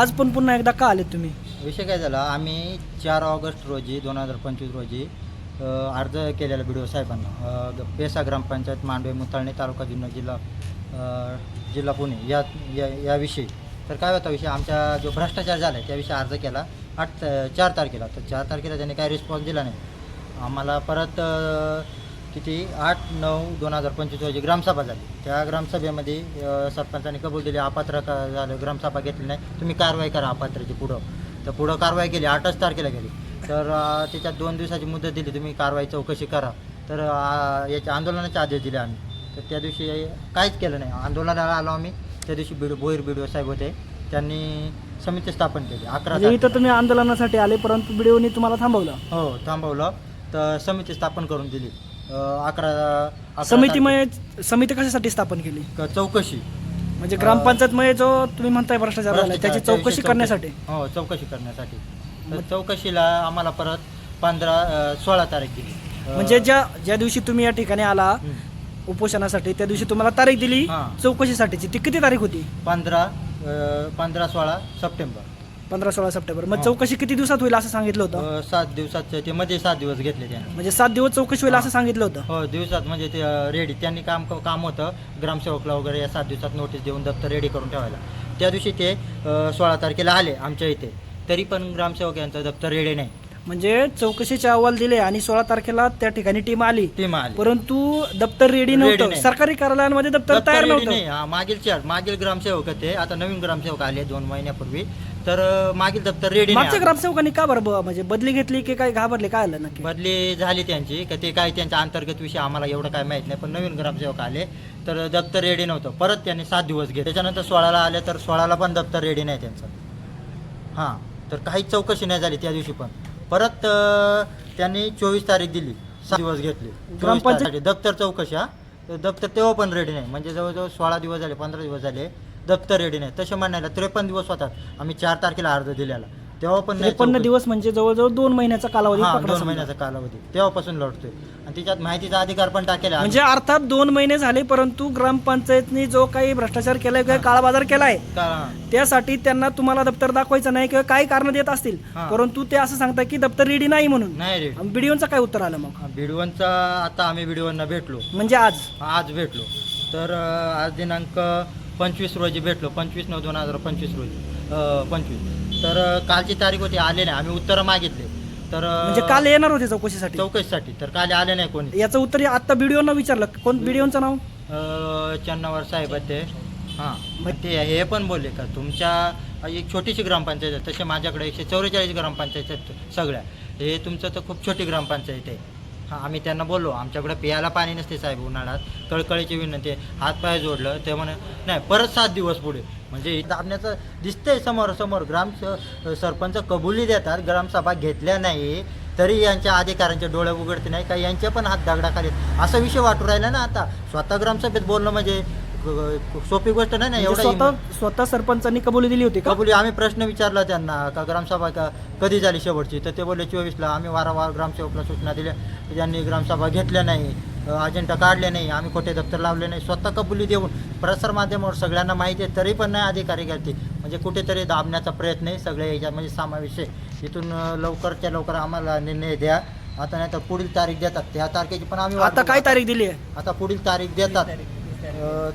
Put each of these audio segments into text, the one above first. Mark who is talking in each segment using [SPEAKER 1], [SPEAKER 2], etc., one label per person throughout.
[SPEAKER 1] आज पण पुन्हा एकदा का आले तुम्ही?
[SPEAKER 2] विषय काय झाला आम्ही चार ऑगस्ट रोजी दोन हजार पंचवीस रोजी अ, अर्ज केलेला बी डी ओ साहेबांना. अ, पेसा ग्रामपंचायत मांडवे मुताळणे तालुका जुन्नर जिल्हा अ, जिल्हा पुणे या या याविषयी. तर काय होता विषय आमच्या जो भ्रष्टाचार झाला आहे त्याविषयी अर्ज केला. आठ चार तारखेला. तर चार तारखेला त्यांनी काही रिस्पॉन्स दिला नाही. आम्हाला परत अ, किती? आठ नऊ दोन हजार पंचवीस रोजी ग्रामसभा झाली. त्या ग्रामसभेमध्ये सरपंचांनी कबूल दिली अपात्र का झालं ग्रामसभा घेतली नाही. तुम्ही कारवाई करा अपात्राची पुढं. तर पुढं कारवाई केली आठच तारखेला केली. तर त्याच्यात दोन दिवसाची मुदत दिली तुम्ही कारवाई चौकशी करा. तर याच्या आंदोलनाचे आदेश दिले आम्ही. तर त्या दिवशी काहीच केलं नाही. आंदोलनाला आलो आम्ही. त्या दिवशी बिड बोईर बिडो साहेब होते. त्यांनी समिती स्थापन केली. अकरा
[SPEAKER 1] म्हणजे इथं तुम्ही आंदोलनासाठी आले परंतु व्हिडिओनी तुम्हाला थांबवलं?
[SPEAKER 2] हो थांबवलं. तर समिती स्थापन करून दिली. अकरा अकरा
[SPEAKER 1] समितीमुळे समिती कशासाठी स्थापन केली?
[SPEAKER 2] चौकशी.
[SPEAKER 1] म्हणजे ग्रामपंचायतमुळे जो तुम्ही म्हणताय भ्रष्टाचार झाला त्याची चौकशी करण्यासाठी.
[SPEAKER 2] हो चौकशी करण्यासाठी. तर चौकशीला आम्हाला परत पंधरा सोळा तारीख दिली. अं,
[SPEAKER 1] म्हणजे ज्या ज्या दिवशी तुम्ही या ठिकाणी आला
[SPEAKER 2] हं.
[SPEAKER 1] उपोषणासाठी त्या दिवशी तुम्हाला तारीख दिली
[SPEAKER 2] हां.
[SPEAKER 1] चौकशीसाठीची. ती किती तारीख होती?
[SPEAKER 2] पंधरा अं, पंधरा सोळा सप्टेंबर.
[SPEAKER 1] पंधरा सोळा सप्टेंबर. मग. चौकशी किती दिवसात होईल असं सांगितलं होतं?
[SPEAKER 2] अं, सात दिवसाचे ते मध्ये सात दिवस घेतले त्याने.
[SPEAKER 1] म्हणजे सात दिवस चौकशी होईल असं सांगितलं होतं?
[SPEAKER 2] हो दिवसात म्हणजे ते रेडी त्यांनी काम काम होतं. ग्रामसेवकला वगैरे या सात दिवसात नोटीस देऊन दप्तर रेडी करून ठेवायला. त्या दिवशी ते अं, सोळा तारखेला आले आमच्या इथे. तरी पण ग्रामसेवक यांचं दप्तर रेडी नाही.
[SPEAKER 1] म्हणजे चौकशीचे अहवाल दिले आणि सोळा तारखेला त्या ठिकाणी टीम आली.
[SPEAKER 2] टीम आली.
[SPEAKER 1] परंतु दप्तर रेडी
[SPEAKER 2] Ready
[SPEAKER 1] नव्हतं.
[SPEAKER 2] नाही.
[SPEAKER 1] सरकारी कार्यालयांमध्ये दप्तर
[SPEAKER 2] दप्तर
[SPEAKER 1] तयार
[SPEAKER 2] ready
[SPEAKER 1] नव्हतं.
[SPEAKER 2] नाही. हा, मागील चार मागील ग्रामसेवक ते आता नवीन ग्रामसेवक आले दोन महिन्यापूर्वी. तर मागील दप्तर रेडी
[SPEAKER 1] मागच्या ग्रामसेवकांनी का बरं ब- म्हणजे बदली घेतली की काय घाबरले? काय आलं नक्की?
[SPEAKER 2] बदली झाली त्यांची. का ते काय त्यांच्या अंतर्गत विषय आम्हाला एवढं काय माहीत नाही पण नवीन ग्रामसेवक आले. तर दप्तर रेडी नव्हतं. परत त्यांनी सात दिवस घेतले त्याच्यानंतर सोळाला आले तर सोळाला पण दप्तर रेडी नाही त्यांचं. हां. तर काहीच चौकशी नाही झाली त्या दिवशी पण. परत अं, त्यांनी चोवीस तारीख दिली. सात दिवस घेतले.
[SPEAKER 1] ग्रामपंचायत-
[SPEAKER 2] दप्तर चौकशी हा. तर दप्तर तेव्हा पण रेडी नाही. म्हणजे जवळजवळ सोळा दिवस झाले पंधरा दिवस झाले. दप्तर रेडी नाही. तसे म्हणायला त्रेपन्न दिवस होतात आम्ही चार तारखेला अर्ज दिलेला. तेव्हा पण नाही
[SPEAKER 1] त्रेपन्न
[SPEAKER 2] चौकशी.
[SPEAKER 1] दिवस म्हणजे जवळजवळ दोन महिन्याचा कालावधी
[SPEAKER 2] हा
[SPEAKER 1] पकडा
[SPEAKER 2] दोन
[SPEAKER 1] समजा.
[SPEAKER 2] महिन्याचा कालावधी. तेव्हापासून लढतोय. आणि त्याच्यात माहितीचा अधिकार पण टाकेला
[SPEAKER 1] म्हणजे अर्थात दोन महिने झाले परंतु ग्रामपंचायतनी जो काही भ्रष्टाचार केलाय किंवा काळा बाजार केलाय त्यासाठी त्यांना तुम्हाला दप्तर दाखवायचं नाही किंवा काही कारण देत असतील.
[SPEAKER 2] हा.
[SPEAKER 1] परंतु ते असं सांगतात की दप्तर रेडी नाही म्हणून.
[SPEAKER 2] नाही रे
[SPEAKER 1] बीडीओचं काय उत्तर आलं मग?
[SPEAKER 2] भिडवणचा आता आम्ही भिडवणला भेटलो.
[SPEAKER 1] म्हणजे आज.
[SPEAKER 2] आज भेटलो. तर अं, आज दिनांक पंचवीस रोजी भेटलो पंचवीस नऊ दोन हजार पंचवीस रोजी. पंचवीस. तर कालची तारीख होती आले नाही. आम्ही उत्तरं मागितले. तर
[SPEAKER 1] म्हणजे काल येणार होते चौकशीसाठी?
[SPEAKER 2] चौकशीसाठी. तर काल आले नाही कोणी.
[SPEAKER 1] याचं उत्तर आता बीडीओना विचारलं. कोण बीडीओचं नाव?
[SPEAKER 2] चन्नावर साहेब ते हां. मग ते हे पण बोलले का तुमच्या एक छोटीशी ग्रामपंचायत आहे. तसे माझ्याकडे एकशे चौवेचाळीस ग्रामपंचायत आहेत सगळ्या. हे तुमचं तर खूप छोटी ग्रामपंचायत आहे. हां आम्ही त्यांना बोललो आमच्याकडे प्यायला पाणी नसते साहेब उन्हाळ्यात कळकळीची विनंती आहे. हातपाय जोडलं ते म्हणे नाही परत सात दिवस पुढे म्हणजे दाबण्याचं दिसतंय समोर समोर ग्राम सरपंच कबुली देतात ग्रामसभा घेतल्या नाही तरी यांच्या अधिकाऱ्यांचे डोळे उघडते नाही का यांचे पण हात दगडाखाली आहेत. असा विषय वाटू राहिला ना आता स्वतः ग्रामसभेत बोलणं म्हणजे सोपी गोष्ट नाही ना
[SPEAKER 1] म्हणजे
[SPEAKER 2] एवढा
[SPEAKER 1] स्वतः स्वतः सरपंचांनी कबुली दिली होती का?
[SPEAKER 2] कबुली आम्ही प्रश्न विचारला त्यांना का ग्रामसभा का कधी झाली शेवटची? तर ते बोलले चोवीसला. आम्ही वारंवार ग्रामसेवकला सूचना दिल्या. त्यांनी ग्रामसभा घेतल्या नाही अजेंडा काढले नाही आम्ही खोटे दप्तर लावले नाही. स्वतः कबुली देऊन प्रसारमाध्यमावर सगळ्यांना माहिती आहे तरी पण नाही अधिकारी घेते म्हणजे कुठेतरी दाबण्याचा प्रयत्न आहे सगळ्या याच्यामध्ये समावेश आहे. इथून लवकरच्या लवकर आम्हाला निर्णय द्या. आता नाही तर पुढील तारीख देतात. त्या तारखेची पण आम्ही वाट
[SPEAKER 1] आता काय. तारीख दिली आहे?
[SPEAKER 2] आता पुढील तारीख देतात.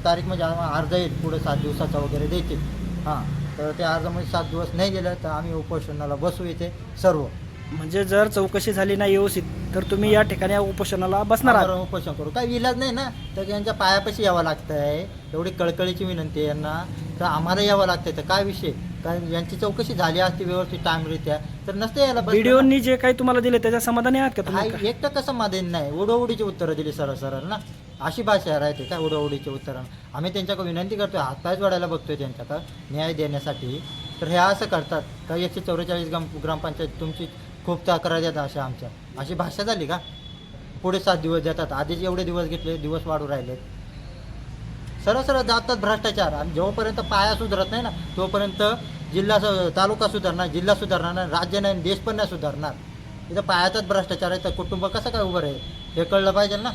[SPEAKER 2] तारीख म्हणजे आम्हाला अर्ज येईल पुढे सात दिवसाचा वगैरे देतील. हां तर त्या अर्जामध्ये सात दिवस नाही दिलं तर आम्ही उपोषणाला बसू इथे सर्व.
[SPEAKER 1] म्हणजे जर चौकशी झाली नाही व्यवस्थित तर तुम्ही या ठिकाणी उपोषणाला बसणार आहात?
[SPEAKER 2] उपोषण करू. काही इलाज नाही ना? तर यांच्या पायापाशी यावं लागतं आहे एवढी कळकळीची विनंती आहे यांना. तर आम्हाला यावं लागतं तर काय विषय? कारण यांची चौकशी झाली असती व्यवस्थित टाइमरित्या तर नसते यायला.
[SPEAKER 1] व्हिडिओनी जे काही तुम्हाला दिले त्याच्या समाधानी आहात का तुम्ही?
[SPEAKER 2] काही एक टक्का समाधान? नाही उडवडीची उत्तरं दिली सरळ सरळ ना. अशी भाषा राहते काय उडवडीचे उत्तरण आम्ही त्यांच्याकडे विनंती करतोय हातपाय जोडायला बघतोय त्यांच्याकडं न्याय देण्यासाठी. तर हे असं करतात. तर एकशे चौवेचाळीस ग्राम ग्रामपंचायत तुमची खूप तक्रार देतात अशा आमच्या. अशी भाषा झाली का? पुढे सात दिवस देतात आधीच एवढे दिवस घेतले दिवस वाढू राहिले सरळ सरळ जातात भ्रष्टाचार. आणि जोपर्यंत पाया सुधारत नाही ना तोपर्यंत जिल्हा तालुका सुधारणार जिल्हा सुधारणार नाही राज्य नाही देश पण नाही सुधारणार. इथं पायातच भ्रष्टाचार आहे तर कुटुंब कसं काय उभं राहील? हे कळलं पाहिजे ना?